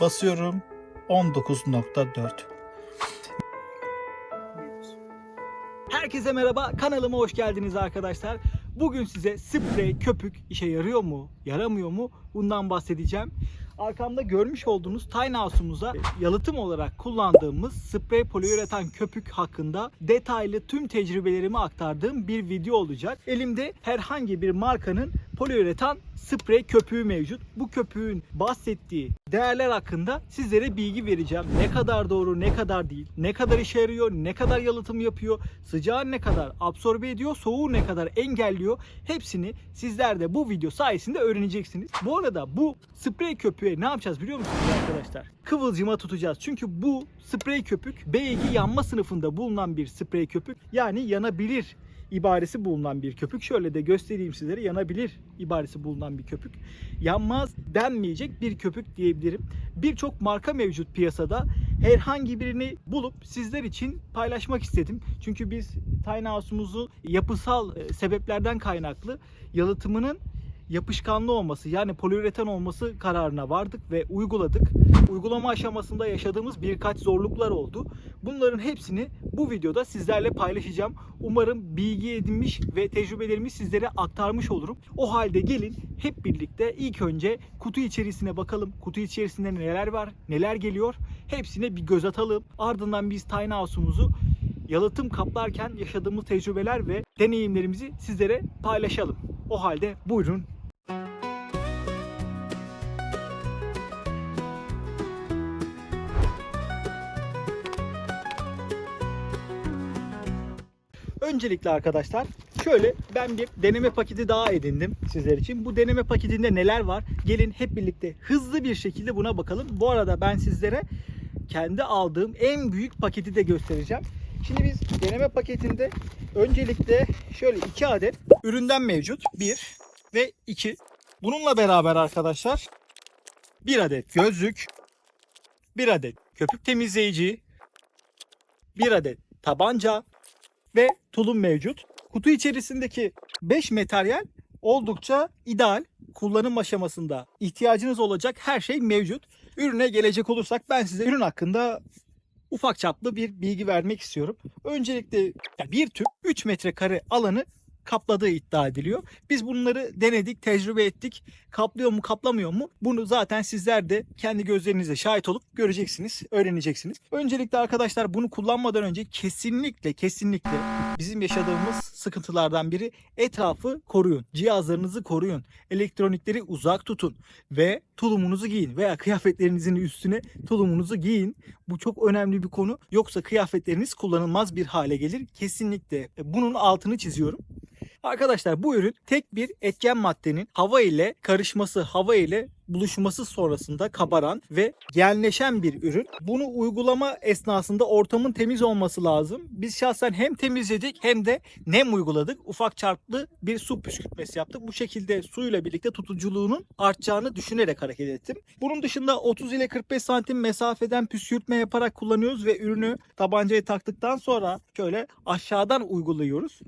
Basıyorum 19.4. Herkese merhaba, kanalıma hoş geldiniz arkadaşlar. Bugün size sprey, köpük işe yarıyor mu, yaramıyor mu bundan bahsedeceğim. Arkamda görmüş olduğunuz tiny house'umuza yalıtım olarak kullandığımız sprey poliüretan köpük hakkında detaylı tüm tecrübelerimi aktardığım bir video olacak. Elimde herhangi bir markanın poliüretan sprey köpüğü mevcut. Bu köpüğün bahsettiği değerler hakkında sizlere bilgi vereceğim. Ne kadar doğru, ne kadar değil, ne kadar işe yarıyor, ne kadar yalıtım yapıyor, sıcağı ne kadar absorbe ediyor, soğuğu ne kadar engelliyor. Hepsini sizler de bu video sayesinde öğreneceksiniz. Bu arada bu sprey köpüğe ne yapacağız biliyor musunuz arkadaşlar? Kıvılcıma tutacağız. Çünkü bu sprey köpük B2 yanma sınıfında bulunan bir sprey köpük. Yani yanabilir ibaresi bulunan bir köpük. Şöyle de göstereyim sizlere yanabilir ibaresi bulunan bir köpük. Yanmaz denmeyecek bir köpük diyebilirim. Birçok marka mevcut piyasada. Herhangi birini bulup sizler için paylaşmak istedim. Çünkü biz Tiny House'umuzu yapısal e, sebeplerden kaynaklı yalıtımının yapışkanlı olması yani poliüretan olması kararına vardık ve uyguladık. Uygulama aşamasında yaşadığımız birkaç zorluklar oldu. Bunların hepsini bu videoda sizlerle paylaşacağım. Umarım bilgi edinmiş ve tecrübelerimi sizlere aktarmış olurum. O halde gelin hep birlikte ilk önce kutu içerisine bakalım. Kutu içerisinde neler var, neler geliyor hepsine bir göz atalım. Ardından biz Tiny House'umuzu yalıtım kaplarken yaşadığımız tecrübeler ve deneyimlerimizi sizlere paylaşalım. O halde buyurun Öncelikle arkadaşlar şöyle ben bir deneme paketi daha edindim sizler için. Bu deneme paketinde neler var? Gelin hep birlikte hızlı bir şekilde buna bakalım. Bu arada ben sizlere kendi aldığım en büyük paketi de göstereceğim. Şimdi biz deneme paketinde öncelikle şöyle iki adet üründen mevcut. Bir ve iki. Bununla beraber arkadaşlar bir adet gözlük, bir adet köpük temizleyici, bir adet tabanca, ve tulum mevcut. Kutu içerisindeki 5 materyal oldukça ideal. Kullanım aşamasında ihtiyacınız olacak her şey mevcut. Ürüne gelecek olursak ben size ürün hakkında ufak çaplı bir bilgi vermek istiyorum. Öncelikle bir tüp 3 metrekare alanı kapladığı iddia ediliyor. Biz bunları denedik, tecrübe ettik. Kaplıyor mu, kaplamıyor mu? Bunu zaten sizler de kendi gözlerinizle şahit olup göreceksiniz, öğreneceksiniz. Öncelikle arkadaşlar bunu kullanmadan önce kesinlikle kesinlikle bizim yaşadığımız sıkıntılardan biri etrafı koruyun. Cihazlarınızı koruyun. Elektronikleri uzak tutun ve tulumunuzu giyin veya kıyafetlerinizin üstüne tulumunuzu giyin. Bu çok önemli bir konu. Yoksa kıyafetleriniz kullanılmaz bir hale gelir. Kesinlikle bunun altını çiziyorum. Arkadaşlar bu ürün tek bir etken maddenin hava ile karışması, hava ile buluşması sonrasında kabaran ve genleşen bir ürün. Bunu uygulama esnasında ortamın temiz olması lazım. Biz şahsen hem temizledik hem de nem uyguladık. Ufak çarplı bir su püskürtmesi yaptık. Bu şekilde suyla birlikte tutuculuğunun artacağını düşünerek hareket ettim. Bunun dışında 30 ile 45 santim mesafeden püskürtme yaparak kullanıyoruz ve ürünü tabancaya taktıktan sonra şöyle aşağıdan uyguluyoruz.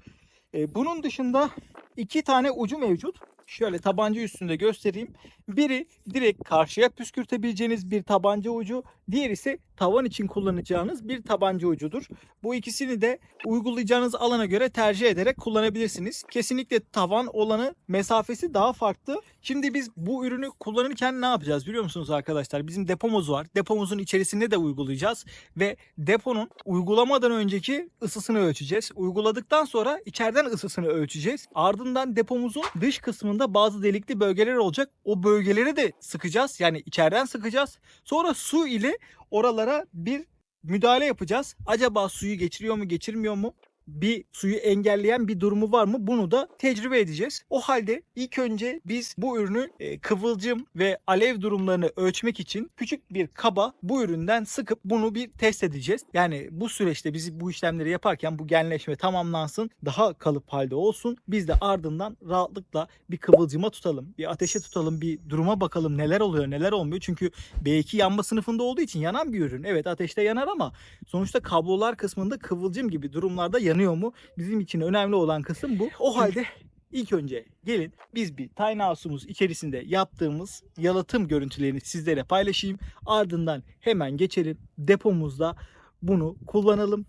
E, bunun dışında iki tane ucu mevcut. Şöyle tabanca üstünde göstereyim. Biri direkt karşıya püskürtebileceğiniz bir tabanca ucu. Diğer ise tavan için kullanacağınız bir tabanca ucudur. Bu ikisini de uygulayacağınız alana göre tercih ederek kullanabilirsiniz. Kesinlikle tavan olanı mesafesi daha farklı. Şimdi biz bu ürünü kullanırken ne yapacağız biliyor musunuz arkadaşlar? Bizim depomuz var. Depomuzun içerisinde de uygulayacağız ve deponun uygulamadan önceki ısısını ölçeceğiz. Uyguladıktan sonra içeriden ısısını ölçeceğiz. Ardından depomuzun dış kısmında bazı delikli bölgeler olacak. O bölgeleri de sıkacağız. Yani içeriden sıkacağız. Sonra su ile oralara bir müdahale yapacağız. Acaba suyu geçiriyor mu geçirmiyor mu? Bir suyu engelleyen bir durumu var mı? Bunu da tecrübe edeceğiz. O halde ilk önce biz bu ürünü e, kıvılcım ve alev durumlarını ölçmek için küçük bir kaba bu üründen sıkıp bunu bir test edeceğiz. Yani bu süreçte biz bu işlemleri yaparken bu genleşme tamamlansın, daha kalıp halde olsun. Biz de ardından rahatlıkla bir kıvılcıma tutalım, bir ateşe tutalım, bir duruma bakalım neler oluyor, neler olmuyor. Çünkü B2 yanma sınıfında olduğu için yanan bir ürün. Evet ateşte yanar ama sonuçta kablolar kısmında kıvılcım gibi durumlarda yanıyor mu? Bizim için önemli olan kısım bu. O halde İlk önce gelin biz bir tiny house'umuz içerisinde yaptığımız yalıtım görüntülerini sizlere paylaşayım. Ardından hemen geçelim depomuzda bunu kullanalım.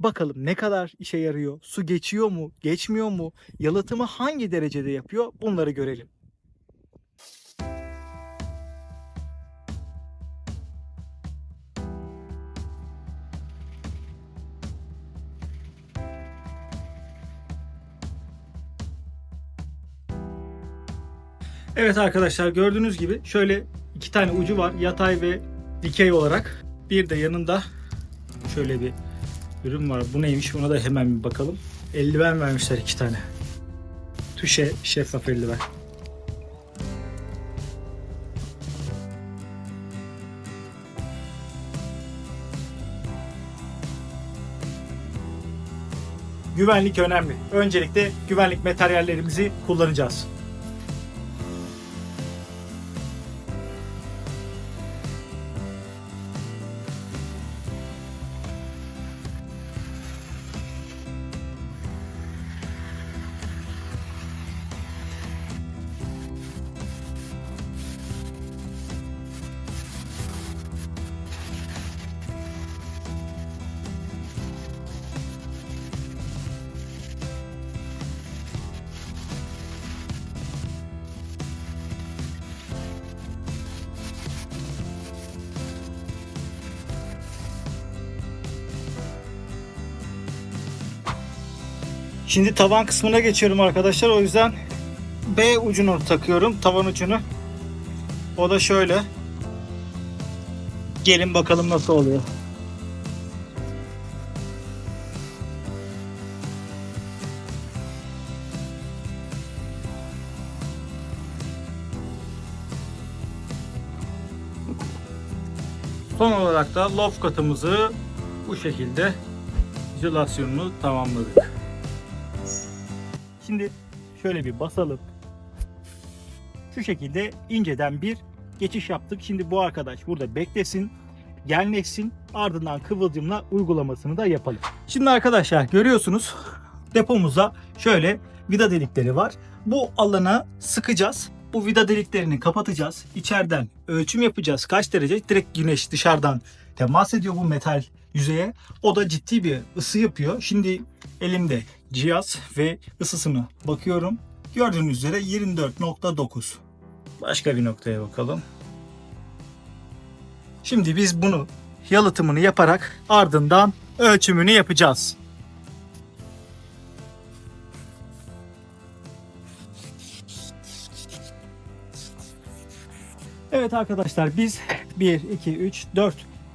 Bakalım ne kadar işe yarıyor, su geçiyor mu, geçmiyor mu, yalıtımı hangi derecede yapıyor bunları görelim. Evet arkadaşlar gördüğünüz gibi şöyle iki tane ucu var yatay ve dikey olarak. Bir de yanında şöyle bir ürün var. Bu neymiş ona da hemen bir bakalım. Eldiven vermişler iki tane. Tuşe şeffaf eldiven. Güvenlik önemli. Öncelikle güvenlik materyallerimizi kullanacağız. Şimdi tavan kısmına geçiyorum arkadaşlar. O yüzden B ucunu takıyorum. Tavan ucunu. O da şöyle. Gelin bakalım nasıl oluyor. Son olarak da loft katımızı bu şekilde izolasyonunu tamamladık. Şimdi şöyle bir basalım. Şu şekilde inceden bir geçiş yaptık. Şimdi bu arkadaş burada beklesin, genleşsin. Ardından kıvılcımla uygulamasını da yapalım. Şimdi arkadaşlar görüyorsunuz depomuza şöyle vida delikleri var. Bu alana sıkacağız. Bu vida deliklerini kapatacağız. İçeriden ölçüm yapacağız. Kaç derece? Direkt güneş dışarıdan temas ediyor bu metal yüzeye. O da ciddi bir ısı yapıyor. Şimdi elimde cihaz ve ısısını bakıyorum. Gördüğünüz üzere 24.9. Başka bir noktaya bakalım. Şimdi biz bunu yalıtımını yaparak ardından ölçümünü yapacağız. Evet arkadaşlar biz 1, 2, 3, 4,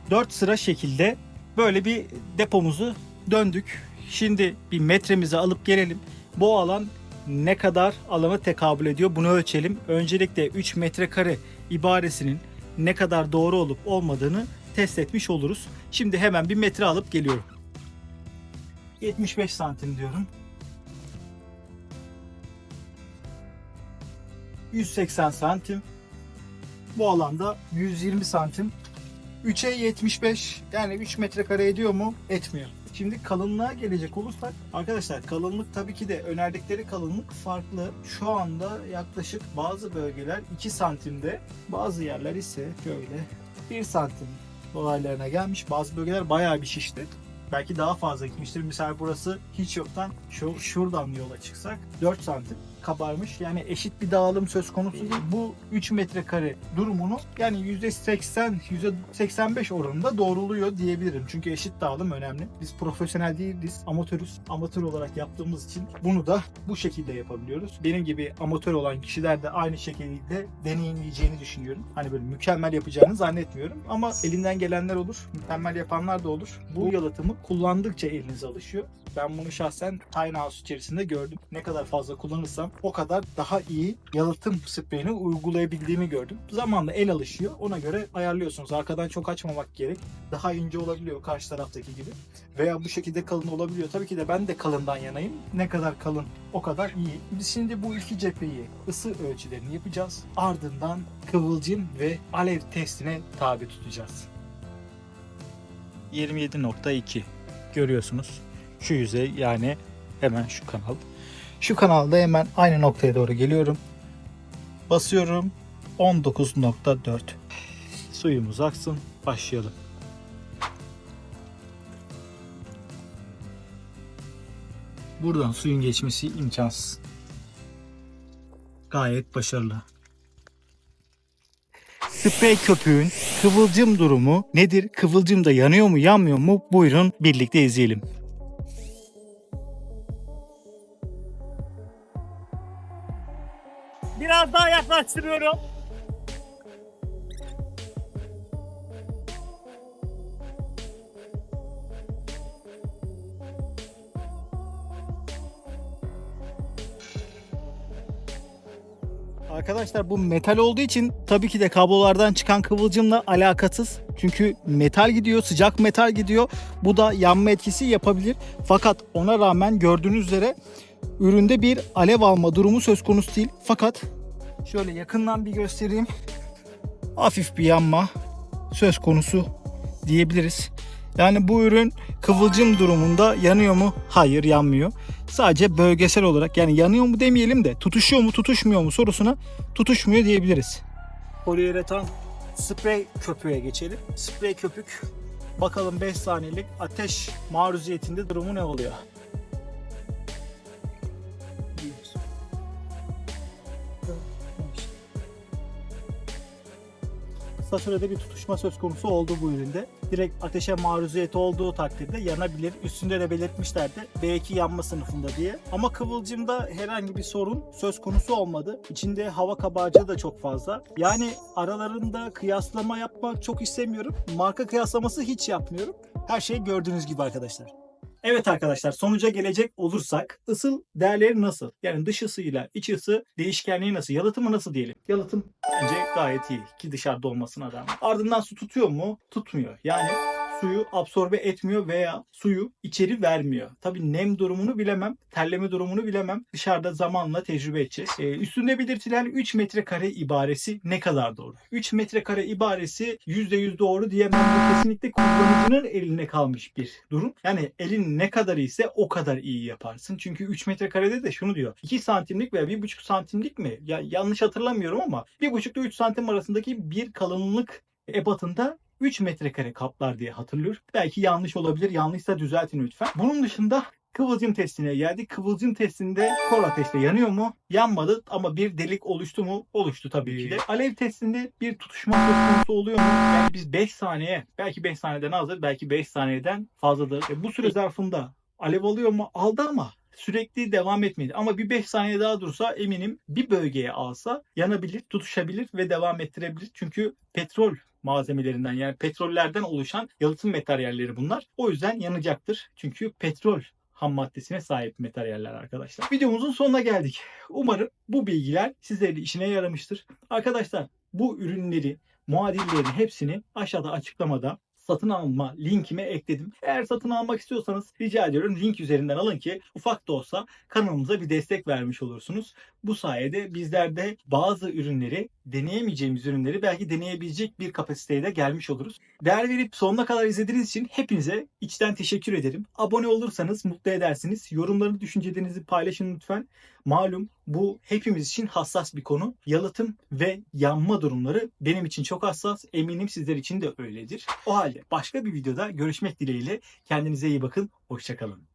4 sıra şekilde böyle bir depomuzu döndük. Şimdi bir metremizi alıp gelelim. Bu alan ne kadar alana tekabül ediyor bunu ölçelim. Öncelikle 3 metrekare ibaresinin ne kadar doğru olup olmadığını test etmiş oluruz. Şimdi hemen bir metre alıp geliyorum. 75 santim diyorum. 180 santim. Bu alanda 120 santim. 3'e 75 yani 3 metrekare ediyor mu? Etmiyor. Şimdi kalınlığa gelecek olursak arkadaşlar kalınlık tabii ki de önerdikleri kalınlık farklı. Şu anda yaklaşık bazı bölgeler 2 santimde bazı yerler ise şöyle 1 santim dolaylarına gelmiş. Bazı bölgeler bayağı bir şişti. Belki daha fazla gitmiştir. Misal burası hiç yoktan şu şuradan yola çıksak 4 santim kabarmış. Yani eşit bir dağılım söz konusu değil. Bu 3 metrekare durumunu yani %80, %85 oranında doğruluyor diyebilirim. Çünkü eşit dağılım önemli. Biz profesyonel değiliz, amatörüz. Amatör olarak yaptığımız için bunu da bu şekilde yapabiliyoruz. Benim gibi amatör olan kişiler de aynı şekilde deneyimleyeceğini düşünüyorum. Hani böyle mükemmel yapacağını zannetmiyorum. Ama elinden gelenler olur. Mükemmel yapanlar da olur. Bu yalıtımı kullandıkça elinize alışıyor. Ben bunu şahsen Tiny House içerisinde gördüm. Ne kadar fazla kullanırsam o kadar daha iyi yalıtım spreyini uygulayabildiğimi gördüm. Zamanla el alışıyor. Ona göre ayarlıyorsunuz. Arkadan çok açmamak gerek. Daha ince olabiliyor karşı taraftaki gibi. Veya bu şekilde kalın olabiliyor. Tabii ki de ben de kalından yanayım. Ne kadar kalın o kadar iyi. Biz şimdi bu iki cepheyi ısı ölçülerini yapacağız. Ardından kıvılcım ve alev testine tabi tutacağız. 27.2 görüyorsunuz. Şu yüzey yani hemen şu kanal. Şu kanalda hemen aynı noktaya doğru geliyorum. Basıyorum 19.4. Suyumuz aksın. Başlayalım. Buradan suyun geçmesi imkansız. Gayet başarılı. Sprey köpüğün kıvılcım durumu nedir? Kıvılcım da yanıyor mu yanmıyor mu? Buyurun birlikte izleyelim. Biraz daha yaklaştırıyorum. Arkadaşlar bu metal olduğu için tabii ki de kablolardan çıkan kıvılcımla alakasız. Çünkü metal gidiyor, sıcak metal gidiyor. Bu da yanma etkisi yapabilir. Fakat ona rağmen gördüğünüz üzere üründe bir alev alma durumu söz konusu değil. Fakat şöyle yakından bir göstereyim. Hafif bir yanma söz konusu diyebiliriz. Yani bu ürün kıvılcım durumunda yanıyor mu? Hayır yanmıyor. Sadece bölgesel olarak yani yanıyor mu demeyelim de tutuşuyor mu tutuşmuyor mu sorusuna tutuşmuyor diyebiliriz. Poliüretan sprey köpüğe geçelim. Sprey köpük bakalım 5 saniyelik ateş maruziyetinde durumu ne oluyor? Kısa sürede bir tutuşma söz konusu oldu bu üründe. Direkt ateşe maruziyeti olduğu takdirde yanabilir. Üstünde de belirtmişlerdi B2 yanma sınıfında diye. Ama kıvılcımda herhangi bir sorun söz konusu olmadı. İçinde hava kabarcığı da çok fazla. Yani aralarında kıyaslama yapmak çok istemiyorum. Marka kıyaslaması hiç yapmıyorum. Her şey gördüğünüz gibi arkadaşlar. Evet arkadaşlar sonuca gelecek olursak ısıl değerleri nasıl? Yani dış ısıyla iç ısı değişkenliği nasıl? Yalıtımı nasıl diyelim? Yalıtım bence gayet iyi ki dışarıda olmasına rağmen. Ardından su tutuyor mu? Tutmuyor. Yani suyu absorbe etmiyor veya suyu içeri vermiyor. Tabii nem durumunu bilemem, terleme durumunu bilemem. Dışarıda zamanla tecrübe edeceğiz. Ee, üstünde belirtilen 3 metrekare ibaresi ne kadar doğru? 3 metrekare ibaresi %100 doğru diyemem. Bu kesinlikle kullanıcının eline kalmış bir durum. Yani elin ne kadar iyiyse o kadar iyi yaparsın. Çünkü 3 metrekarede de şunu diyor. 2 santimlik veya 1,5 santimlik mi? Ya yanlış hatırlamıyorum ama 1,5 ile 3 santim arasındaki bir kalınlık ebatında 3 metrekare kaplar diye hatırlıyor. Belki yanlış olabilir. Yanlışsa düzeltin lütfen. Bunun dışında kıvılcım testine geldik. Kıvılcım testinde kor ateşte yanıyor mu? Yanmadı ama bir delik oluştu mu? Oluştu tabii ki de. Alev testinde bir tutuşma söz konusu oluyor mu? Yani biz 5 saniye, belki 5 saniyeden azdır, belki 5 saniyeden fazladır. E bu süre zarfında alev alıyor mu? Aldı ama sürekli devam etmedi. Ama bir 5 saniye daha dursa eminim bir bölgeye alsa yanabilir, tutuşabilir ve devam ettirebilir. Çünkü petrol malzemelerinden yani petrollerden oluşan yalıtım materyalleri bunlar. O yüzden yanacaktır. Çünkü petrol ham maddesine sahip materyaller arkadaşlar. Videomuzun sonuna geldik. Umarım bu bilgiler sizlerin işine yaramıştır. Arkadaşlar bu ürünleri, muadillerin hepsini aşağıda açıklamada satın alma linkime ekledim. Eğer satın almak istiyorsanız rica ediyorum link üzerinden alın ki ufak da olsa kanalımıza bir destek vermiş olursunuz. Bu sayede bizler de bazı ürünleri deneyemeyeceğimiz ürünleri belki deneyebilecek bir kapasiteye de gelmiş oluruz. Değer verip sonuna kadar izlediğiniz için hepinize içten teşekkür ederim. Abone olursanız mutlu edersiniz. Yorumları, düşüncelerinizi paylaşın lütfen. Malum bu hepimiz için hassas bir konu. Yalıtım ve yanma durumları benim için çok hassas. Eminim sizler için de öyledir. O halde başka bir videoda görüşmek dileğiyle. Kendinize iyi bakın. Hoşçakalın.